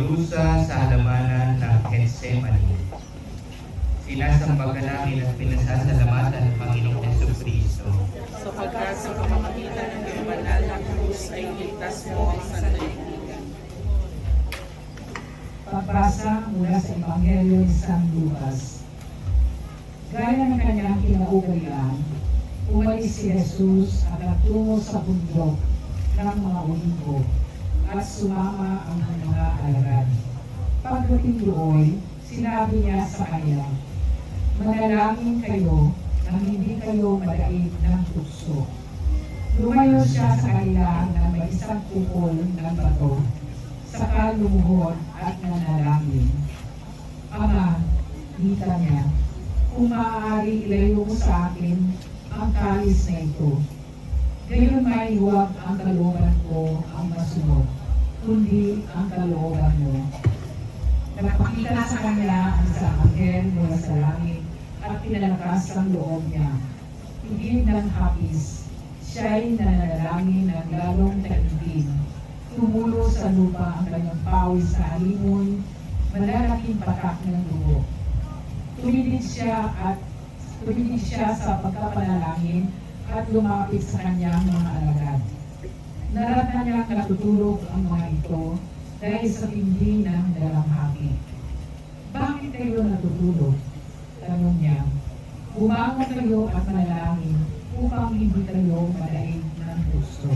pagdurusa sa halamanan ng Gethsemane. Sinasamba ka namin at pinasasalamatan ng Panginoong Yeso Cristo. sapagkat sa pamamagitan ng iyong banal na krus ay iligtas mo ang sandaigdigan. Pagbasa mula sa Ebanghelyo ni San Lucas. Gaya ng kanyang kinaugalian, umalis si Jesus at nagtungo sa bundok ng mga olivo at sumama ang mga alagad. Pagdating doon, sinabi niya sa kanila, Manalangin kayo nang hindi kayo madaig ng tukso. Lumayo siya sa kanila ng may isang kupol ng bato saka lumuhod at nanalangin. Ama, dita niya, kung maaari ilayo mo sa akin ang kalis na ito. Gayon may huwag ang kalooban ko ang masunod, kundi ang kalooban mo. Nagpakita sa kanya ang isang anghel mula sa langit at pinalakas ang loob niya. Higit ng hapis, siya'y nananalangin ng lalong taimtim tumulo sa lupa ang kanyang pawis sa alimon, malalaking patak ng dugo. Tumilig siya at tumilig siya sa pagkapanalangin at lumapit sa kanyang mga alagad. Narata niyang natutulog ang mga ito dahil sa tindi ng dalamhati. Bakit kayo natutulog? Tanong niya. Bumangon kayo at manalangin upang hindi kayo madaig ng gusto.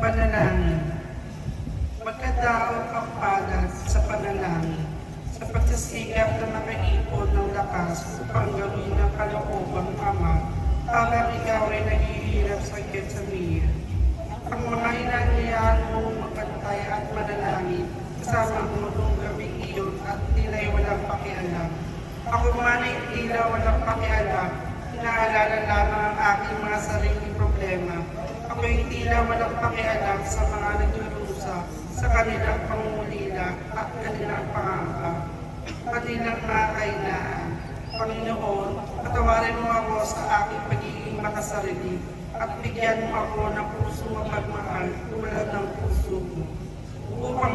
Panalangin. Magkadaog ang palad sa panalangin sa pagsasigap na nakaipon ng lakas upang gawin ng Ama para ikaw ay naghihirap sa. Ang mga hinangyayaan mong magkantay at manalangin kasama mo nung gabing iyon at tila'y walang pakialam. Ako man ay tila walang pakialam, inaalala lamang ang aking mga sariling problema. Ako ay tila walang pakialam sa mga nagdurusa sa kanilang pangungulila at kanilang pangamba. Kanilang mga kainaan. Panginoon, patawarin mo ako sa aking pagiging makasarili at bigyan mo ako ng puso mapagmahal tulad ng puso mo upang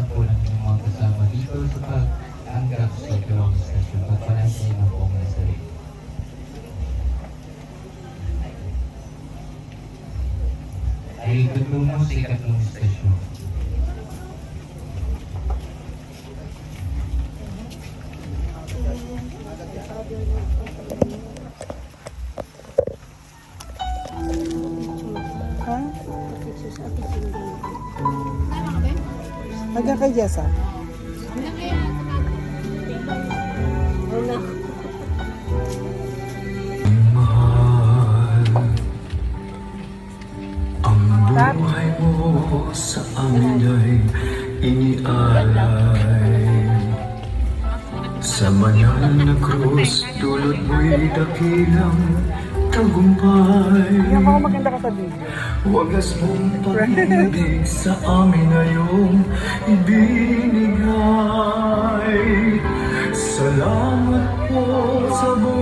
sa po ng inyong mga kasama dito sa pag-anggap sa ikalawang session. Pagpalan sa inyo po ang. Ay tutungo sa ikatlong session. Hanggang kay Jessa. Ang buhay mo sa amin ay inialay Sa banal na krus, dulot mo'y dakilang tagumpay Ayan ako maganda ka sa video. Wagas mong pag-ibig sa amin na iyong ibinigay. Salamat po sa buhay.